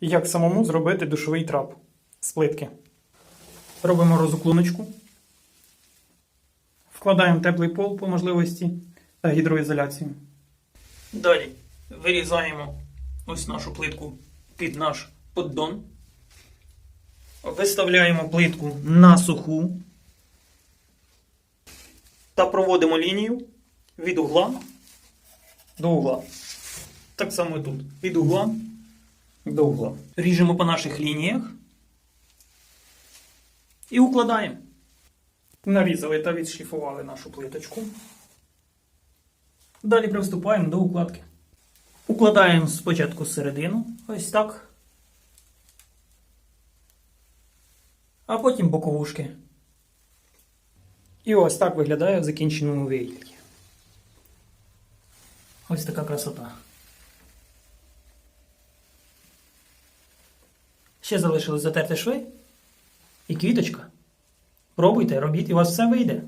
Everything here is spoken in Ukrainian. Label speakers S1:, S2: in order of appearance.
S1: як самому зробити душовий трап з плитки. Робимо розуклоночку. Вкладаємо теплий пол по можливості та гідроізоляцію. Далі вирізаємо ось нашу плитку під наш поддон. Виставляємо плитку на суху та проводимо лінію від угла до угла. Так само і тут. Від угла до угла. Ріжемо по наших лініях і укладаємо. Нарізали та відшліфували нашу плиточку. Далі приступаємо до укладки. Укладаємо спочатку середину, ось так. А потім боковушки. І ось так виглядає в закінченому вигляді. Ось така красота. Ще залишилось затерти шви і квіточка. Пробуйте, робіть, і у вас все вийде.